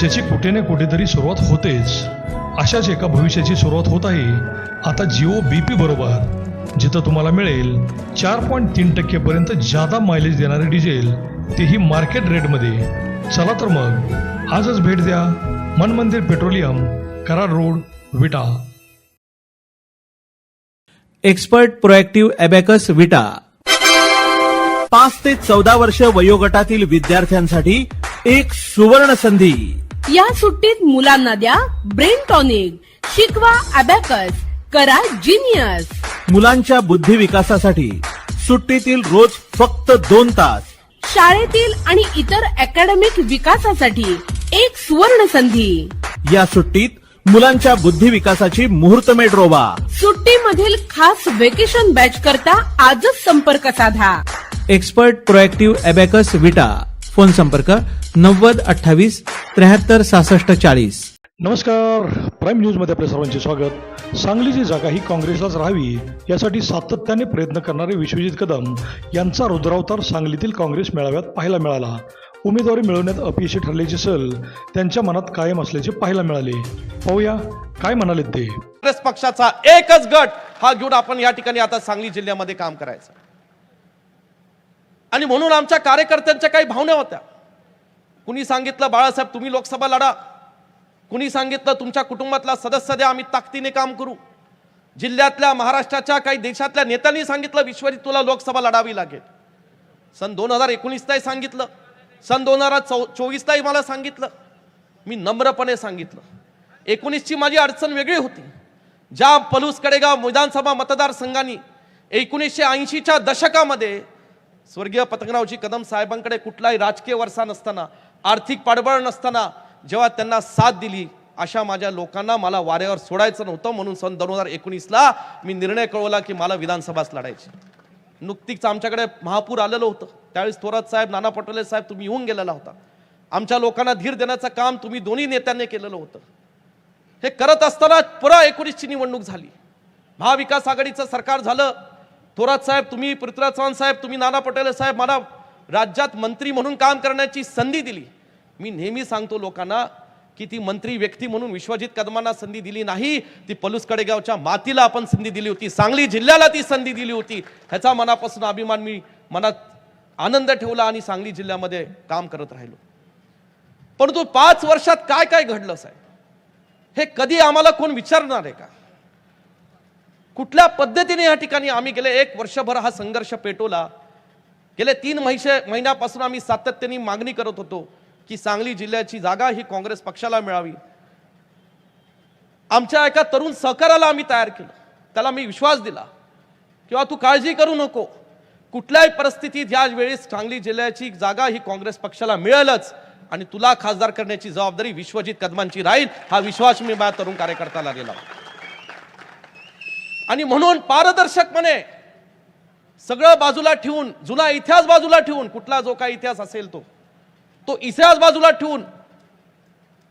भविष्याची कुठे ना कुठेतरी सुरुवात होतेच. अशाच एका भविष्याची सुरुवात होत आहे. आता जिओ बी पी बरोबर जिथं तुम्हाला मिळेल चार पॉईंट तीन टक्केपर्यंत जादा मायलेज देणारे डिझेल तेही मार्केट रेटमध्ये चला तर मग आजच भेट द्या. Man Mandir petroleum Karad road Vita. Expert proactive abacus Vita. पाच ते चौदा वर्ष वयोगटातील विद्यार्थ्यांसाठी एक सुवर्ण संधी. या सुट्टीत मुलांना द्या ब्रेन टॉनिक. शिकवा अबॅकस. करा जिनियस. मुलांच्या बुद्धी विकासासाठी सुट्टीतील रोज फक्त दोन तास. शाळेतील आणि इतर अकॅडमिक विकासासाठी एक सुवर्ण संधी या सुट्टीत मुलांच्या बुद्धी विकासाची मुहूर्तमेढ रोवा. सुट्टीमधील खास वेकेशन बॅच करता आजच संपर्क साधा. एक्सपर्ट प्रोएक्टिव्ह अबॅकस विटा फोन संपर्क नव्वद अठ्ठावीस त्र्याहत्तर सहासष्ट चाळीस. नमस्कार. प्राईम न्यूजमध्ये आपल्या सर्वांचे स्वागत. सांगलीची जागा ही काँग्रेसलाच राहावी यासाठी सातत्याने प्रयत्न करणारे विश्वजित कदम यांचा रुद्रावतार सांगलीतील काँग्रेस मेळाव्यात पाहायला मिळाला. उमेदवारी मिळवण्यात अपयशी ठरल्याचे सल त्यांच्या मनात कायम असल्याचे पाहायला मिळाले. पाहूया काय म्हणाले ते? काँग्रेस पक्षाचा एकच गट हा घेऊन आपण या ठिकाणी आता सांगली जिल्ह्यामध्ये काम करायचं. आणि म्हणून आमच्या कार्यकर्त्यांच्या काही भावना होत्या. कुणी सांगितलं बाळासाहेब तुम्ही लोकसभा लढा. कुणी सांगितलं तुमच्या कुटुंबातला सदस्य द्या आम्ही ताकदीने काम करू. जिल्ह्यातल्या महाराष्ट्राच्या काही देशातल्या नेत्यांनी सांगितलं विश्वजित तुला लोकसभा लढावी लागेल. सन दोन हजार एकोणीसलाही सांगितलं. सन दोन हजार चौ चोवीसलाही मला सांगितलं. मी नम्रपणे सांगितलं. एकोणीसची माझी अडचण वेगळी होती. ज्या पलूस कडेगाव विधानसभा मतदारसंघांनी एकोणीसशे ऐंशीच्या दशकामध्ये स्वर्गीय पतंगरावजी कदम साहेबांकडे कुठलाही राजकीय वर्षा नसताना आर्थिक पाठबळ नसताना जेव्हा त्यांना साथ दिली अशा माझ्या लोकांना मला वाऱ्यावर सोडायचं नव्हतं. म्हणून सन दोन हजार एकोणीसला मी निर्णय कळवला की मला विधानसभाच लढायची. नुकतीच आमच्याकडे महापूर आलेलं होतं. त्यावेळेस थोरात साहेब नाना पटोले साहेब तुम्ही येऊन गेलेला होता. आमच्या लोकांना धीर देण्याचं काम तुम्ही दोन्ही नेत्यांनी केलेलं होतं. हे करत असताना पुरा एकोणीसची निवडणूक झाली. महाविकास आघाडीचं सरकार झालं. थोरात साहेब तुम्ही पृथ्वीराज चव्हाण साहेब तुम्ही नाना पटोले साहेब मला राज्यात मंत्री म्हणून काम करण्याची संधी दिली. मी नेहमी सांगतो लोकांना की ती मंत्री व्यक्ती म्हणून विश्वजित कदमांना संधी दिली नाही ती पलूस कडेगावच्या मातीला आपण संधी दिली होती सांगली जिल्ह्याला ती संधी दिली होती. ह्याचा मनापासून अभिमान मी मनात आनंद ठेवला आणि सांगली जिल्ह्यामध्ये काम करत राहिलो. परंतु पाच वर्षात काय काय घडलं साहेब? हे कधी आम्हाला कोण विचारणार आहे का? कुठल्या पद्धतीने या ठिकाणी आम्ही गेले? एक वर्षभर हा संघर्ष पेटवला. गेले तीन महिशे महिन्यापासून आम्ही सातत्याने मागणी करत होतो की सांगली जिल्ह्याची जागा ही काँग्रेस पक्षाला मिळावी. आमच्या एका तरुण सहकाराला आम्ही तयार केलं. त्याला मी विश्वास दिला. किंवा तू काळजी करू नको. कुठल्याही परिस्थितीत या वेळेस सांगली जिल्ह्याची जागा ही काँग्रेस पक्षाला मिळेलच आणि तुला खासदार करण्याची जबाबदारी विश्वजित कदमांची राहील हा विश्वास मी माझ्या तरुण कार्यकर्त्याला दिला. आणि म्हणून पारदर्शकपणे सगळं बाजूला ठेवून जुना इतिहास बाजूला ठेवून कुठला जो काही इतिहास असेल तो तो इतिहास बाजूला ठेवून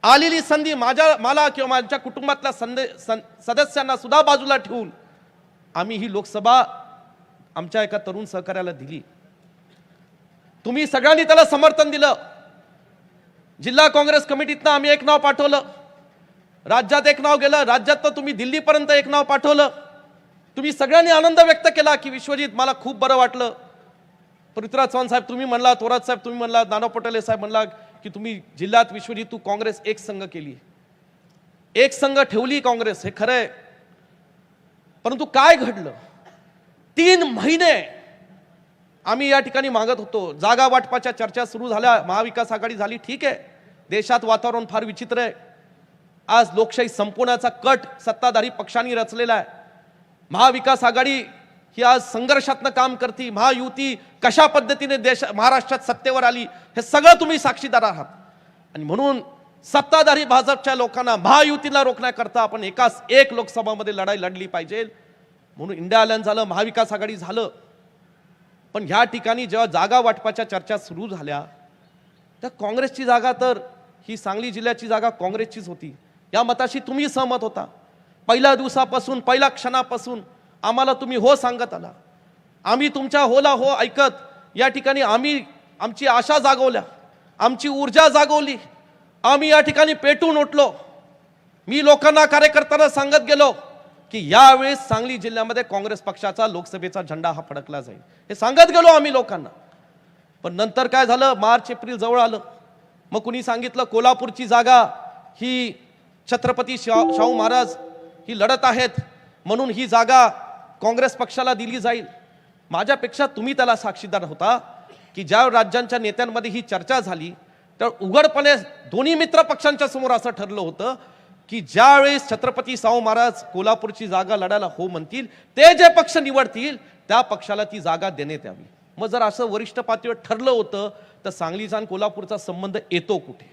आलेली संधी माझ्या मला किंवा माझ्या कुटुंबातल्या संदे सं- सदस्यांना सुद्धा बाजूला ठेवून आम्ही ही लोकसभा आमच्या एका तरुण सहकार्याला दिली. तुम्ही सगळ्यांनी त्याला समर्थन दिलं. जिल्हा काँग्रेस कमिटीतनं आम्ही एक नाव पाठवलं. राज्यात एक नाव गेलं. राज्यात तुम्ही दिल्लीपर्यंत एक नाव पाठवलं. तुम्ही सगळ्यांनी आनंद व्यक्त केला की विश्वजित मला खूप बरं वाटलं. पृथ्वीराज चव्हाण साहेब तुम्ही म्हणला थोरात साहेब तुम्ही म्हणला नाना पटोले साहेब म्हणला की तुम्ही जिल्ह्यात विश्वजित तू काँग्रेस एक संघ केली एक संघ ठेवली काँग्रेस हे खरंय परंतु काय घडलं? तीन महिने आम्ही या ठिकाणी मागत होतो. जागा वाटपाच्या चर्चा सुरू झाल्या. महाविकास आघाडी झाली ठीक आहे. देशात वातावरण फार विचित्र आहे. आज लोकशाही संपवण्याचा कट सत्ताधारी पक्षांनी रचलेला आहे. महाविकास आघाडी ही आज संघर्षातनं काम करते महायुती कशा पद्धतीने देश महाराष्ट्रात सत्तेवर आली हे सगळं तुम्ही साक्षीदार आहात. आणि म्हणून सत्ताधारी भाजपच्या लोकांना महायुतीला रोखण्याकरता आपण एकाच एक लोकसभामध्ये लढाई लढली पाहिजे. म्हणून इंडिया अलायन्स झालं महाविकास आघाडी झालं. पण ह्या ठिकाणी जेव्हा जागा वाटपाच्या चर्चा सुरू झाल्या त्या काँग्रेसची जागा तर ही सांगली जिल्ह्याची जागा काँग्रेसचीच होती. या मताशी तुम्ही सहमत होता. पहिल्या दिवसापासून पहिल्या क्षणापासून आम्हाला तुम्ही हो सांगत आला. आम्ही तुमच्या होला हो ऐकत या ठिकाणी आम्ही आमची आशा जागवल्या आमची ऊर्जा जागवली आम्ही या ठिकाणी पेटून उठलो. मी लोकांना कार्यकर्त्यांना सांगत गेलो की यावेळेस सांगली जिल्ह्यामध्ये काँग्रेस पक्षाचा लोकसभेचा झेंडा हा फडकला जाईल. हे सांगत गेलो आम्ही लोकांना. पण नंतर काय झालं? मार्च एप्रिल जवळ आलं. मग कुणी सांगितलं? कोल्हापूरची जागा ही छत्रपती शाहू महाराज ही लढत आहेत म्हणून ही जागा काँग्रेस पक्षाला दिली जाईल. माझ्यापेक्षा तुम्ही त्याला साक्षीदार होता की ज्या राज्यांच्या नेत्यांमध्ये ही चर्चा झाली तर उघडपणे दोन्ही मित्र पक्षांच्या समोर असं ठरलं होतं की ज्यावेळेस छत्रपती शाहू महाराज कोल्हापूरची जागा लढायला हो म्हणतील ते जे पक्ष निवडतील त्या पक्षाला ती जागा देण्यात यावी. मग जर असं वरिष्ठ पातळीवर ठरलं होतं तर सांगलीचा आणि कोल्हापूरचा संबंध येतो कुठे?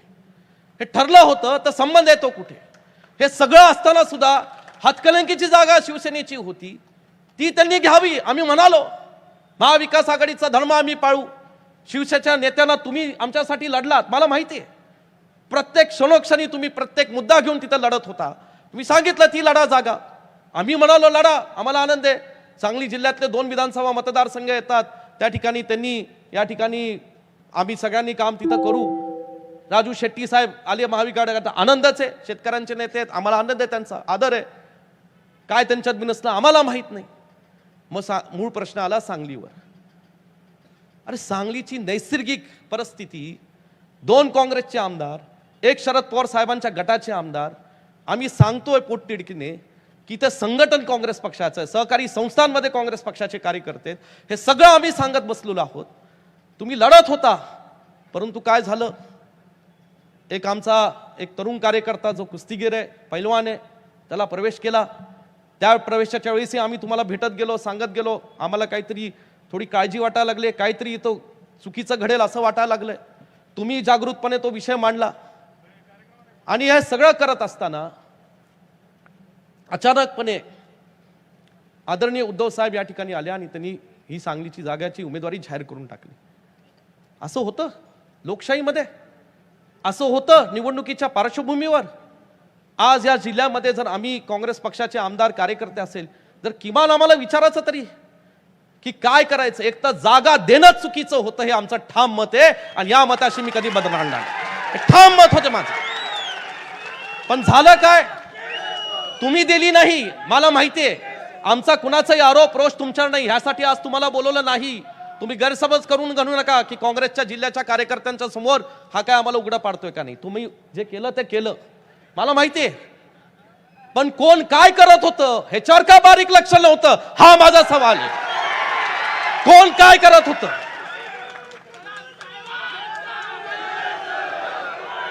हे ठरलं होतं तर संबंध येतो कुठे? हे सगळं असताना सुद्धा हातकलंकीची जागा शिवसेनेची होती. ती त्यांनी घ्यावी आम्ही म्हणालो. महाविकास आघाडीचा धर्म आम्ही पाळू. शिवसेनेच्या नेत्यांना तुम्ही आमच्यासाठी लढलात मला माहिती आहे प्रत्येक क्षणोक्षणी तुम्ही प्रत्येक मुद्दा घेऊन तिथं लढत होता. तुम्ही सांगितलं ती लढा जागा. आम्ही म्हणालो लढा आम्हाला आनंद आहे. सांगली जिल्ह्यातले दोन विधानसभा मतदारसंघ येतात. त्या ठिकाणी त्यांनी या ठिकाणी आम्ही सगळ्यांनी काम तिथं करू. राजू शेट्टी साहेब आले महाविकास आनंदच आहे. शेतकऱ्यांचे नेते आहेत. आम्हाला आनंद आहे त्यांचा आदर आहे. काय त्यांच्यात बिनसलं आम्हाला माहीत नाही. मग सा मूळ प्रश्न आला सांगलीवर. अरे सांगलीची नैसर्गिक परिस्थिती दोन काँग्रेसचे आमदार एक शरद पवार साहेबांच्या गटाचे आमदार आम्ही सांगतोय पोटतिडकीने की ते संघटन काँग्रेस पक्षाचं आहे सहकारी संस्थांमध्ये काँग्रेस पक्षाचे कार्यकर्ते हे सगळं आम्ही सांगत बसलेलो आहोत. तुम्ही लढत होता परंतु काय झालं? एक आमचा एक तरुण कार्यकर्ता जो कुस्तीगीर आहे पैलवान आहे त्याला प्रवेश केला. त्या प्रवेशाच्या वेळेसही आम्ही तुम्हाला भेटत गेलो सांगत गेलो. आम्हाला काहीतरी थोडी काळजी वाटायला लागली. काहीतरी तो चुकीचं घडेल असं वाटायला लागलं. तुम्ही जागृतपणे तो विषय मांडला. आणि हे सगळं करत असताना अचानकपणे आदरणीय उद्धव साहेब या ठिकाणी आले आणि त्यांनी ही सांगलीची जागाची उमेदवारी जाहीर करून टाकली. असं होतं. लोकशाहीमध्ये असं होतं निवडणुकीच्या पार्श्वभूमीवर. आज या जिल्ह्यामध्ये जर आम्ही काँग्रेस पक्षाचे आमदार कार्यकर्ते असेल जर किमान आम्हाला विचारायचं तरी की काय करायचं? एक तर जागा देणं चुकीचं होतं हे आमचं ठाम मत आहे आणि या मताशी मी कधी बदलणार नाही. ठाम मत होते माझं. पण झालं काय? तुम्ही दिली नाही. मला माहितीये आमचा कुणाचाही आरोप रोष तुमच्यावर नाही. ह्यासाठी आज तुम्हाला बोलवलं नाही. तुम्ही गैरसमज करून घालू नका की काँग्रेसच्या जिल्ह्याच्या कार्यकर्त्यांच्या समोर हा काय आम्हाला उघडा पाडतोय का नाही? तुम्ही जे केलं ते केलं. मला माहितीये पण कोण काय करत होतं ह्याच्यावर का बारीक लक्ष नव्हतं हा माझा सवाल आहे. कोण काय करत होतं?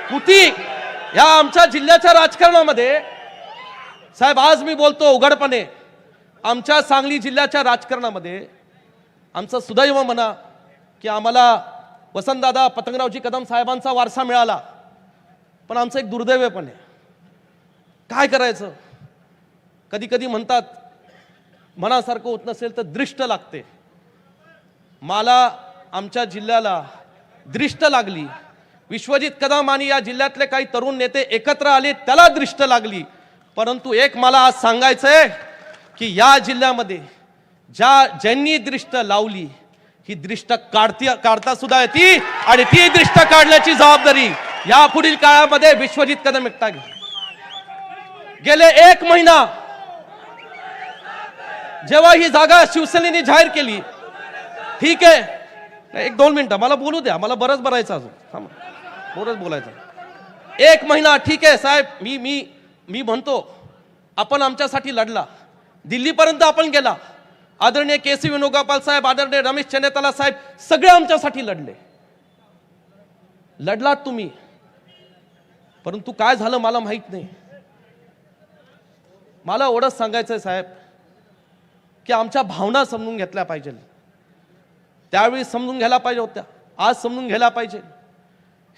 कुती या आमच्या जिल्ह्याच्या राजकारणामध्ये साहेब आज मी बोलतो उघडपणे आमच्या सांगली जिल्ह्याच्या राजकारणामध्ये आमचं सुदैव म्हणा की आम्हाला वसंतदादा पतंगरावजी कदम साहेबांचा वारसा मिळाला. पण आमचं एक दुर्दैव पण आहे. काय करायचं? कधी कधी म्हणतात मनासारखं होत नसेल तर दृष्ट लागते. मला आमच्या जिल्ह्याला दृष्ट लागली. विश्वजित कदम आणि या जिल्ह्यातले काही तरुण नेते एकत्र आले त्याला दृष्ट लागली. परंतु एक मला आज सांगायचंय की या जिल्ह्यामध्ये ज्या ज्यांनी दृष्ट लावली ही दृष्ट काढती काढता सुद्धा येते आणि ती दृष्ट काढण्याची जबाबदारी या पुढील काळामध्ये विश्वजित कदम एकटा घे गेले एक महिना. जेव्हा ही जागा शिवसेनेने जाहीर केली ठीक आहे. एक दोन मिनिटं मला बोलू द्या मला बरंच भरायचं अजून. थांबा बरंच बोलायचं. एक महिना ठीक आहे साहेब मी मी मी म्हणतो आपण आमच्यासाठी लढला. दिल्लीपर्यंत आपण गेला. आदरणीय के सी वेणुगोपाल साहेब आदरणीय रमेश चेनेताला साहेब सगळे आमच्यासाठी लढले. लढलात तुम्ही. परंतु काय झालं मला माहीत नाही. मला एवढंच सांगायचं आहे साहेब की आमच्या भावना समजून घेतल्या पाहिजे. त्यावेळी समजून घ्यायला पाहिजे होत्या आज समजून घ्यायला पाहिजे.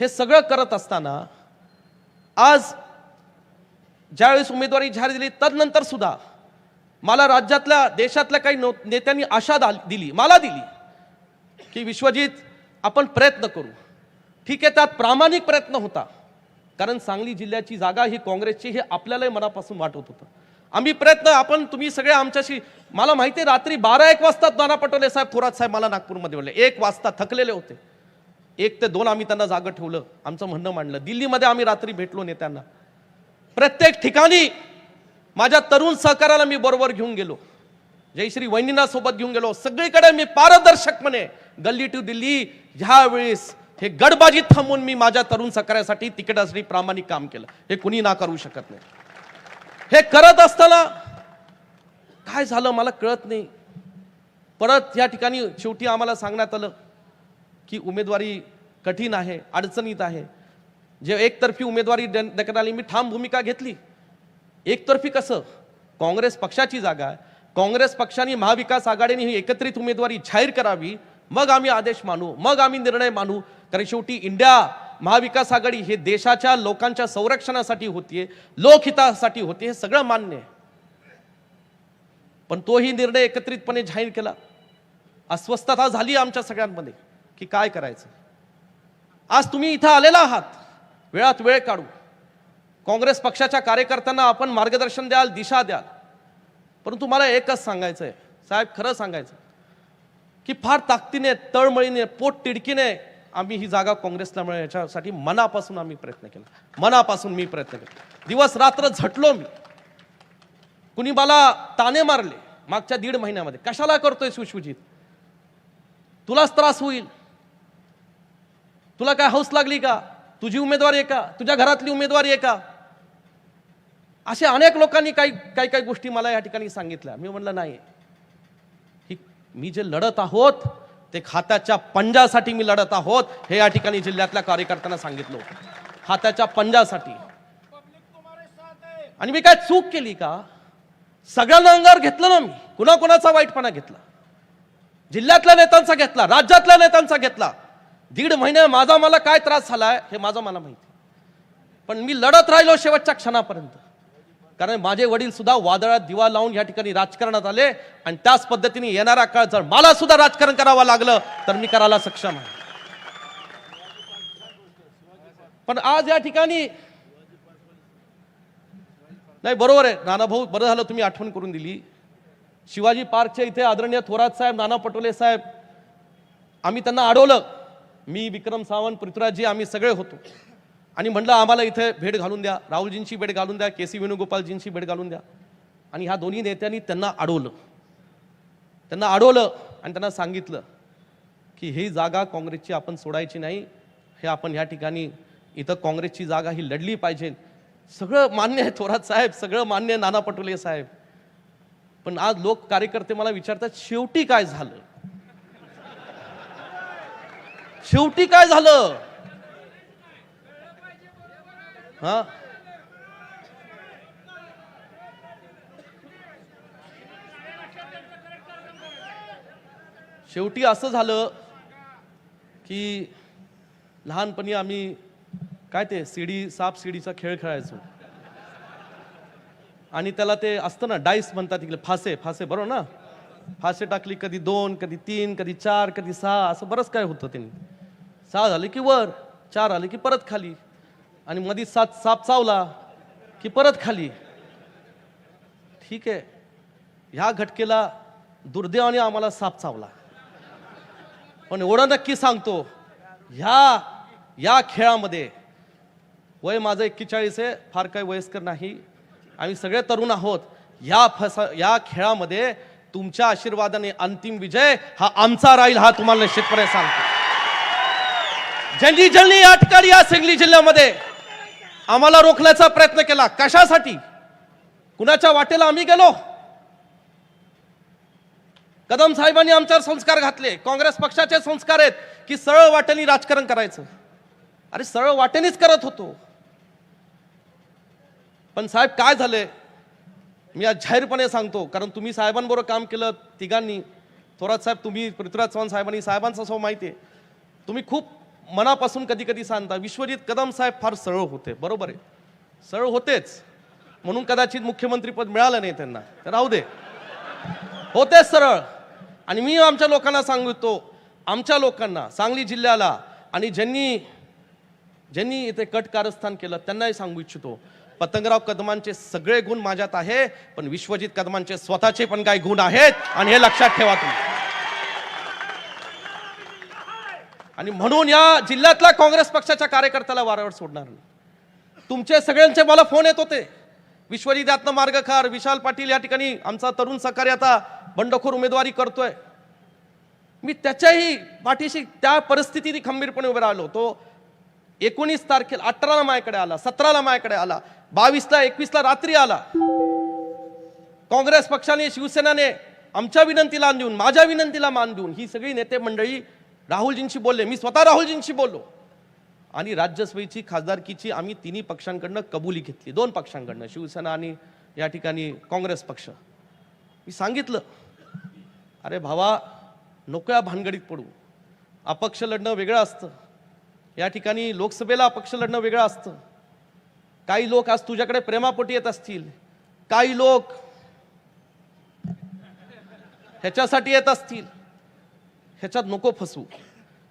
हे सगळं करत असताना आज ज्यावेळेस उमेदवारी जाहीर दिली तदनंतर सुद्धा मला राज्यातल्या देशातल्या काही नो- नेत्यांनी आशा दिली मला दिली की विश्वजित आपण प्रयत्न करू. ठीक आहे त्यात प्रामाणिक प्रयत्न होता. कारण सांगली जिल्ह्याची जागा ही काँग्रेसची हे आपल्यालाही मनापासून वाटत होतं. आम्ही प्रयत्न आपण तुम्ही सगळे आमच्याशी मला माहिती आहे रात्री बारा एक वाजता नाना पटोले साहेब थोरात साहेब मला नागपूरमध्ये बोलले एक वाजता थकलेले होते. एक ते दोन आम्ही त्यांना जागं ठेवलं. आमचं म्हणणं मांडलं. दिल्लीमध्ये आम्ही रात्री भेटलो नेत्यांना. प्रत्येक ठिकाणी माझ्या तरुण सहकाराला मी बरोबर घेऊन गेलो. जयश्री वहिनींना सोबत घेऊन गेलो. सगळीकडे मी पारदर्शकपणे गल्ली टू दिल्ली ह्यावेळेस हे गडबाजी थांबून मी माझ्या तरुण सहकार्यासाठी तिकिटासाठी प्रामाणिक काम केलं. हे कुणी नाकारू शकत नाही. हे करत असताना काय झालं मला कळत नाही. परत या ठिकाणी शेवटी आम्हाला सांगण्यात आलं की उमेदवारी कठीण आहे अडचणीत आहे. जे एकतर्फी उमेदवारी देण- देण्यात आली मी ठाम भूमिका घेतली. एकतर्फी कसं? काँग्रेस पक्षाची जागा आहे. काँग्रेस पक्षाने महाविकास आघाडीने ही एकत्रित उमेदवारी जाहीर करावी. मग आम्ही आदेश मानू मग आम्ही निर्णय मानू. कारण शेवटी इंडिया महाविकास आघाडी हे देशाच्या लोकांच्या संरक्षणासाठी होतीये लोकहितासाठी होती हे सगळं मान्य आहे. पण तोही निर्णय एकत्रितपणे जाहीर केला. अस्वस्थता झाली आमच्या सगळ्यांमध्ये की काय करायचं? आज तुम्ही इथं आलेला आहात वेळात वेळ काढू. काँग्रेस पक्षाच्या कार्यकर्त्यांना आपण मार्गदर्शन द्याल दिशा द्याल. परंतु मला एकच सांगायचं आहे साहेब खरं सांगायचं की फार ताकदीने तळमळीने पोट तिडकीने आम्ही ही जागा काँग्रेसला मिळेल याच्यासाठी मनापासून आम्ही प्रयत्न केला. मनापासून मी प्रयत्न केला. दिवस रात्र झटलो मी. कुणी मला ताने मारले मागच्या दीड महिन्यामध्ये. कशाला करतोय सुशुजित तुलाच त्रास होईल. तुला काय हौस लागली का? तुझी उमेदवारी आहे का? तुझ्या घरातली उमेदवारी आहे का? असे अनेक लोकांनी काही काही काही गोष्टी मला या ठिकाणी सांगितल्या. मी म्हणलं नाही. ही मी जे लढत आहोत ते खात्याच्या पंजासाठी मी लढत आहोत हे या ठिकाणी जिल्ह्यातल्या कार्यकर्त्यांना सांगितलं होतं. खात्याच्या पंजासाठी. आणि मी काय चूक केली का? सगळ्यांना अंगावर घेतलं ना मी. कुणाकुणाचा वाईटपणा घेतला. जिल्ह्यातल्या नेत्यांचा घेतला राज्यातल्या नेत्यांचा घेतला. दीड महिने माझा मला काय त्रास झालाय हे माझं मला माहिती पण मी लढत राहिलो शेवटच्या क्षणापर्यंत. कारण माझे वडील सुद्धा वादळात दिवा लावून या ठिकाणी राजकारणात आले आणि त्याच पद्धतीने येणारा काळ जर मला सुद्धा राजकारण करावं लागलं तर मी करायला सक्षम आहे. पण आज या ठिकाणी नाही बरोबर आहे. नाना भाऊ बरं झालं तुम्ही आठवण करून दिली. शिवाजी पार्कच्या इथे आदरणीय थोरात साहेब नाना पटोले साहेब आम्ही त्यांना अडवलं. मी विक्रम सावंत पृथ्वीराजजी आम्ही सगळे होतो. आणि म्हटलं आम्हाला इथे भेट घालून द्या. राहुलजींची भेट घालून द्या. के सी वेणुगोपालजींची भेट घालून द्या. आणि ह्या दोन्ही नेत्यांनी त्यांना अडवलं. त्यांना अडवलं आणि त्यांना सांगितलं की ही जागा काँग्रेसची आपण सोडायची नाही. हे आपण ह्या ठिकाणी इथं काँग्रेसची जागा ही लढली पाहिजे. सगळं मान्य आहे थोरात साहेब. सगळं मान्य आहे नाना पटोले साहेब. पण आज लोक कार्यकर्ते मला विचारतात शेवटी काय झालं? शेवटी काय झालं? हा? शेवटी असं झालं की लहानपणी आम्ही काय ते सीडी साप सीडीचा खेळ खेळायचो. आणि त्याला ते असतं ना डाईस म्हणतात इकडे फासे फासे बरोबर ना? फासे टाकली कधी दोन कधी तीन कधी चार कधी सहा असं बरंच काय होतं त्यांनी. सहा झाले की वर चार आले की परत खाली. आणि मधी सात साप चावला की परत खाली. ठीक आहे. ह्या घटकेला दुर्दैवाने आम्हाला साप चावला. पण एवढं नक्की सांगतो ह्या या खेळामध्ये वय माझं एक्केचाळीस आहे फार काही वयस्कर नाही. आम्ही सगळे तरुण आहोत. या फसा या खेळामध्ये तुमच्या आशीर्वादाने अंतिम विजय हा आमचा राहील हा तुम्हाला निश्चितपणे सांगतो. ज्यांनी ज्यांनी या ठिकाणी या सांगली जिल्ह्यामध्ये. आम्हाला रोखण्याचा प्रयत्न केला. कशासाठी? कुणाच्या वाटेला आम्ही गेलो? कदम साहेबांनी आमच्यावर संस्कार घातले. काँग्रेस पक्षाचे संस्कार आहेत की सरळ वाटेने राजकारण करायचं. अरे सरळ वाटेनेच करत होतो. पण साहेब काय झालंय? मी आज जाहीरपणे सांगतो कारण तुम्ही साहेबांबरोबर काम केलं तिघांनी. थोरात साहेब तुम्ही पृथ्वीराज चव्हाण साहेबांनी साहेबांचा सो माहिती आहे. तुम्ही खूप मनापासून कधी कधी सांगता विश्वजित कदम साहेब फार सरळ होते. बरोबर आहे. सरळ होतेच. म्हणून कदाचित मुख्यमंत्रीपद मिळालं नाही त्यांना. तर राहू दे. होतेच सरळ. आणि मी आमच्या लोकांना सांगतो आमच्या लोकांना सांगली जिल्ह्याला आणि ज्यांनी ज्यांनी इथे कट कारस्थान केलं त्यांनाही सांगू इच्छितो पतंगराव कदमांचे सगळे गुण माझ्यात आहे पण विश्वजित कदमांचे स्वतःचे पण काही गुण आहेत आणि हे लक्षात ठेवा तुम्ही. आणि म्हणून या जिल्ह्यातल्या काँग्रेस पक्षाच्या कार्यकर्त्याला वाऱ्यावर सोडणार नाही. तुमचे सगळ्यांचे मला फोन येत होते. विश्वजितात्न मार्गकार विशाल पाटील या ठिकाणी आमचा तरुण सहकारी आता बंडखोर उमेदवारी करतोय. मी त्याच्याही पाठीशी त्या परिस्थितीने खंबीरपणे उभे राहिलो तो एकोणीस तारखेला अठराला माझ्याकडे आला सतराला माझ्याकडे आला बावीसला एकवीसला रात्री आला. काँग्रेस पक्षाने शिवसेनाने आमच्या विनंतीला मान देऊन माझ्या विनंतीला मान देऊन ही सगळी नेते मंडळी राहुलजींशी बोलले मी स्वतः राहुलजींशी बोललो. आणि राज्यसभेची खासदारकीची आम्ही तिन्ही पक्षांकडनं कबुली घेतली. दोन पक्षांकडनं शिवसेना आणि या ठिकाणी काँग्रेस पक्ष. मी सांगितलं अरे भावा नको भानगडीत पडू. अपक्ष लढणं वेगळं असतं. या ठिकाणी लोकसभेला अपक्ष लढणं वेगळं असतं. काही लोक आज तुझ्याकडे प्रेमापोटी येत असतील. काही लोक ह्याच्यासाठी येत असतील. ह्याच्यात नको फसू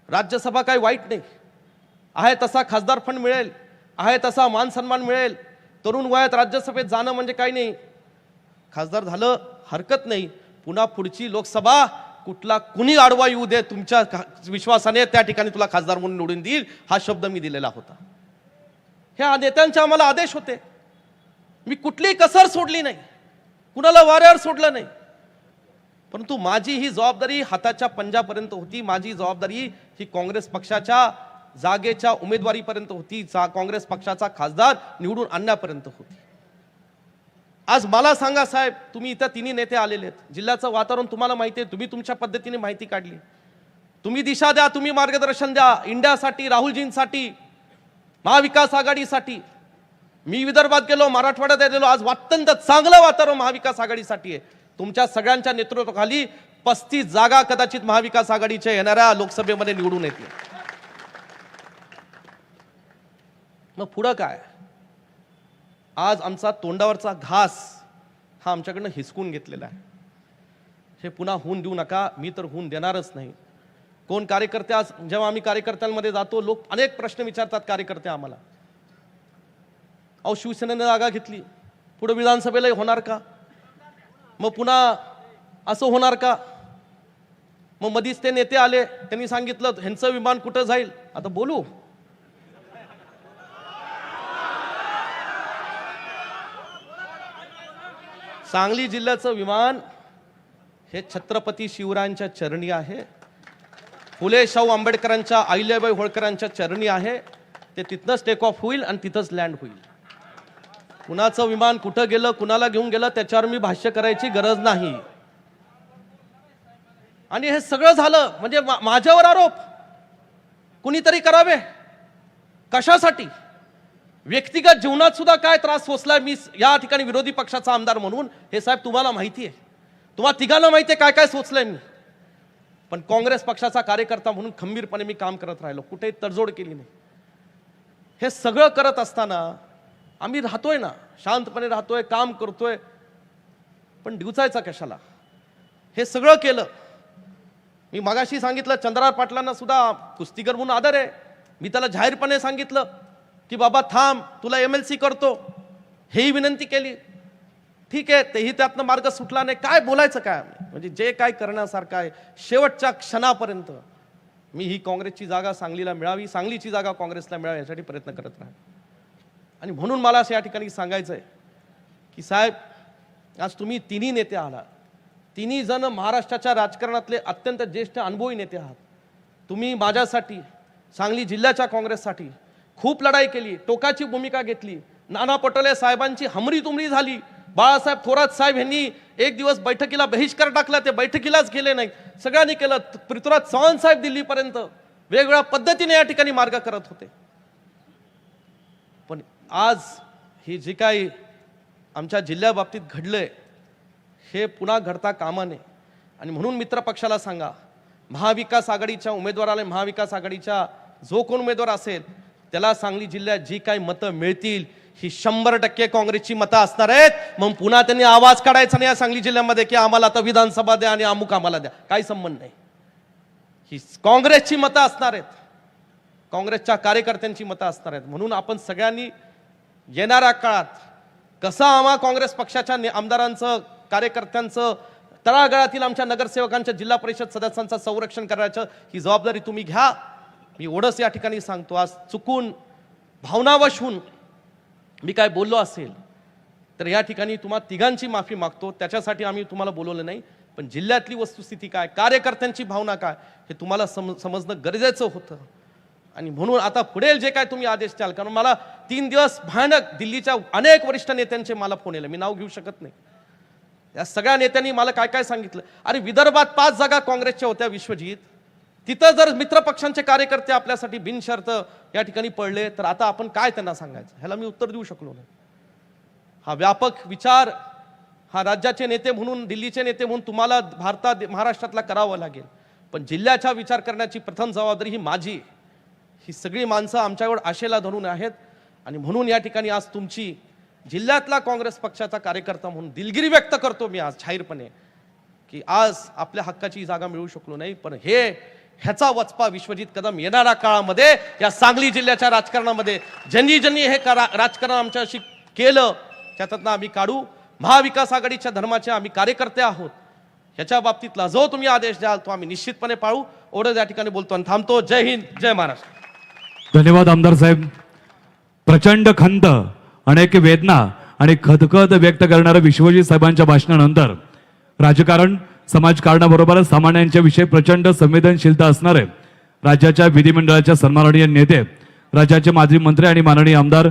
राज्यसभा काही वाईट नाही. आहे तसा खासदार फंड मिळेल. आहे तसा मान सन्मान मिळेल. तरुण वयात राज्यसभेत जाणं म्हणजे काही नाही. खासदार झालं हरकत नाही. पुन्हा पुढची लोकसभा कुठला कुणी आडवा येऊ दे तुमच्या विश्वासाने त्या ठिकाणी तुला खासदार म्हणून निवडून देईल हा शब्द मी दिलेला होता. ह्या नेत्यांचे आम्हाला आदेश होते. मी कुठलीही कसर सोडली नाही. कुणाला वाऱ्यावर सोडलं नाही. परंतु माझी ही जबाबदारी हाताच्या पंजापर्यंत होती. माझी जबाबदारी ही काँग्रेस पक्षाच्या जागेच्या उमेदवारीपर्यंत होती. जा काँग्रेस पक्षाचा खासदार निवडून आणण्यापर्यंत होती. आज मला सांगा साहेब तुम्ही इथं तिन्ही नेते आलेले आहेत. जिल्ह्याचं वातावरण तुम्हाला माहिती आहे. तुम्ही तुमच्या पद्धतीने माहिती काढली. तुम्ही दिशा द्या तुम्ही मार्गदर्शन द्या. इंडियासाठी राहुलजींसाठी महाविकास आघाडीसाठी. मी विदर्भात गेलो मराठवाड्यात गेलो. आज अत्यंत चांगलं वातावरण महाविकास आघाडीसाठी आहे. तुमच्या सगळ्यांच्या नेतृत्वाखाली पस्तीस जागा कदाचित महाविकास आघाडीच्या येणाऱ्या लोकसभेमध्ये निवडून येतील. मग पुढं काय? आज आमचा तोंडावरचा घास हा आमच्याकडनं हिसकून घेतलेला आहे. हे पुन्हा होऊन देऊ नका मी तर होऊन देणारच नाही. कोण कार्यकर्ते आज जेव्हा आम्ही कार्यकर्त्यांमध्ये जातो लोक अनेक प्रश्न विचारतात कार्यकर्ते आम्हाला. अहो शिवसेनेने जागा घेतली. पुढे विधानसभेलाही होणार का? मग पुन्हा असं होणार का? मग मधीच ते नेते आले त्यांनी सांगितलं ह्यांचं विमान कुठं जाईल? आता बोलू. सांगली जिल्ह्याचं विमान हे छत्रपती शिवरायांच्या चरणी आहे. फुले शाहू आंबेडकरांच्या अहिल्याबाई होळकरांच्या चरणी आहे. ते तिथनंच टेक ऑफ होईल आणि तिथंच लँड होईल. कुणाचं विमान कुठं गेलं कुणाला घेऊन गेलं त्याच्यावर मी भाष्य करायची गरज नाही. आणि हे सगळं झालं म्हणजे माझ्यावर आरोप. कुणीतरी करावे? कशासाठी? व्यक्तिगत जीवनात सुद्धा काय त्रास सोसलाय? मी या ठिकाणी विरोधी पक्षाचा आमदार म्हणून हे साहेब तुम्हाला माहिती आहे. तुम्हाला तिघांना माहिती आहे काय काय सोचलंय मी. पण काँग्रेस पक्षाचा कार्यकर्ता म्हणून खंबीरपणे मी काम करत राहिलो. कुठेही तडजोड केली नाही. हे सगळं करत असताना आम्ही राहतोय ना शांतपणे राहतोय काम करतोय. पण दिवसायचा कशाला? हे सगळं केलं. मी मगाशी सांगितलं चंद्रार पाटलांना सुद्धा कुस्तीगर म्हणून आदर आहे. मी त्याला जाहीरपणे सांगितलं की बाबा थांब तुला एम एल सी करतो. हेही विनंती केली. ठीक आहे तेही त्यातनं मार्ग सुटला नाही. काय बोलायचं काय? म्हणजे जे काय करण्यासारखं आहे शेवटच्या क्षणापर्यंत मी ही काँग्रेसची जागा सांगलीला मिळावी सांगलीची जागा काँग्रेसला मिळावी यासाठी प्रयत्न करत राहा आणि म्हणून मला असं या ठिकाणी सांगायचं आहे की साहेब आज तुम्ही तिन्ही नेते आहात. तिन्ही जण महाराष्ट्राच्या राजकारणातले अत्यंत ज्येष्ठ अनुभवी नेते आहात. तुम्ही माझ्यासाठी सांगली जिल्ह्याच्या काँग्रेससाठी खूप लढाई केली टोकाची भूमिका घेतली नाना पटोले साहेबांची हमरी तुमरी झाली बाळासाहेब थोरात साहेब यांनी एक दिवस बैठकीला बहिष्कार टाकला ते बैठकीलाच गेले नाही सगळ्यांनी केलं. पृथ्वीराज चव्हाण साहेब दिल्लीपर्यंत वेगवेगळ्या पद्धतीने या ठिकाणी मार्ग करत होते. आज ही जी काही आमच्या जिल्ह्याबाबतीत घडलंय हे पुन्हा घडता कामा नये आणि म्हणून मित्र पक्षाला सांगा महाविकास आघाडीच्या उमेदवाराला महाविकास आघाडीच्या जो कोण उमेदवार असेल त्याला सांगली जिल्ह्यात जी काही मतं मिळतील ही शंभर टक्के काँग्रेसची मतं असणार आहेत. मग पुन्हा त्यांनी आवाज काढायचा नाही या सांगली जिल्ह्यामध्ये की आम्हाला आता विधानसभा द्या आणि अमुक आम्हाला द्या. काही संबंध नाही. ही काँग्रेसची मतं असणार आहेत. काँग्रेसच्या कार्यकर्त्यांची मतं असणार आहेत. म्हणून आपण सगळ्यांनी येणाऱ्या काळात कसं आम्हा काँग्रेस पक्षाच्या आमदारांचं कार्यकर्त्यांचं तळागाळातील आमच्या नगरसेवकांच्या जिल्हा परिषद सदस्यांचं संरक्षण करायचं ही जबाबदारी तुम्ही घ्या. मी एवढंच या ठिकाणी सांगतो. आज चुकून भावनावश होऊन मी काय बोललो असेल तर या ठिकाणी तुम्हा तिघांची माफी मागतो. त्याच्यासाठी आम्ही तुम्हाला बोलवलं नाही पण जिल्ह्यातली वस्तुस्थिती काय कार्यकर्त्यांची भावना काय हे तुम्हाला सम समजणं गरजेचं होतं. आणि म्हणून आता पुढे जे काय तुम्ही आदेश द्याल कारण मला तीन दिवस भयानक दिल्लीच्या अनेक वरिष्ठ नेत्यांचे मला फोन येले मी नाव घेऊ शकत नाही. या सगळ्या नेत्यांनी मला काय काय सांगितलं? अरे विदर्भात पाच जागा काँग्रेसच्या होत्या विश्वजीत. तिथं जर मित्रपक्षांचे कार्यकर्ते आपल्यासाठी बिनशर्त या ठिकाणी पडले तर आता आपण काय त्यांना सांगायचं? ह्याला मी उत्तर देऊ शकलो नाही. हा व्यापक विचार हा राज्याचे नेते म्हणून दिल्लीचे नेते म्हणून तुम्हाला भारतात महाराष्ट्रातला करावा लागेल. पण जिल्ह्याचा विचार करण्याची प्रथम जबाबदारी ही माझी आहे. ही सगळी माणसं आमच्यावर आशेला धरून आहेत. आणि म्हणून या ठिकाणी आज तुमची जिल्ह्यातला काँग्रेस पक्षाचा कार्यकर्ता म्हणून दिलगिरी व्यक्त करतो मी आज जाहीरपणे की आज आपल्या हक्काची जागा मिळू शकलो नाही पण हे ह्याचा वचपा विश्वजित कदम येणाऱ्या काळामध्ये या सांगली जिल्ह्याच्या राजकारणामध्ये ज्यांनी ज्यांनी हे करा- राजकारण आमच्याशी केलं त्याच्यातनं आम्ही काढू. महाविकास आघाडीच्या धर्माचे आम्ही कार्यकर्ते आहोत. ह्याच्या बाबतीतला जो तुम्ही आदेश द्याल तो आम्ही निश्चितपणे पाळू. ओढ या ठिकाणी बोलतो आणि थांबतो. जय हिंद जय महाराष्ट्र. धन्यवाद आमदार साहेब. प्रचंड खंत अनेक वेदना आणि खदखद व्यक्त करणाऱ्या विश्वजीत साहेबांच्या भाषणानंतर. राजकारण समाजकारणाबरोबरच सामान्यांच्या विषयी प्रचंड संवेदनशीलता असणारे राज्याच्या विधिमंडळाच्या सन्माननीय नेते राज्याचे माजी मंत्री आणि माननीय आमदार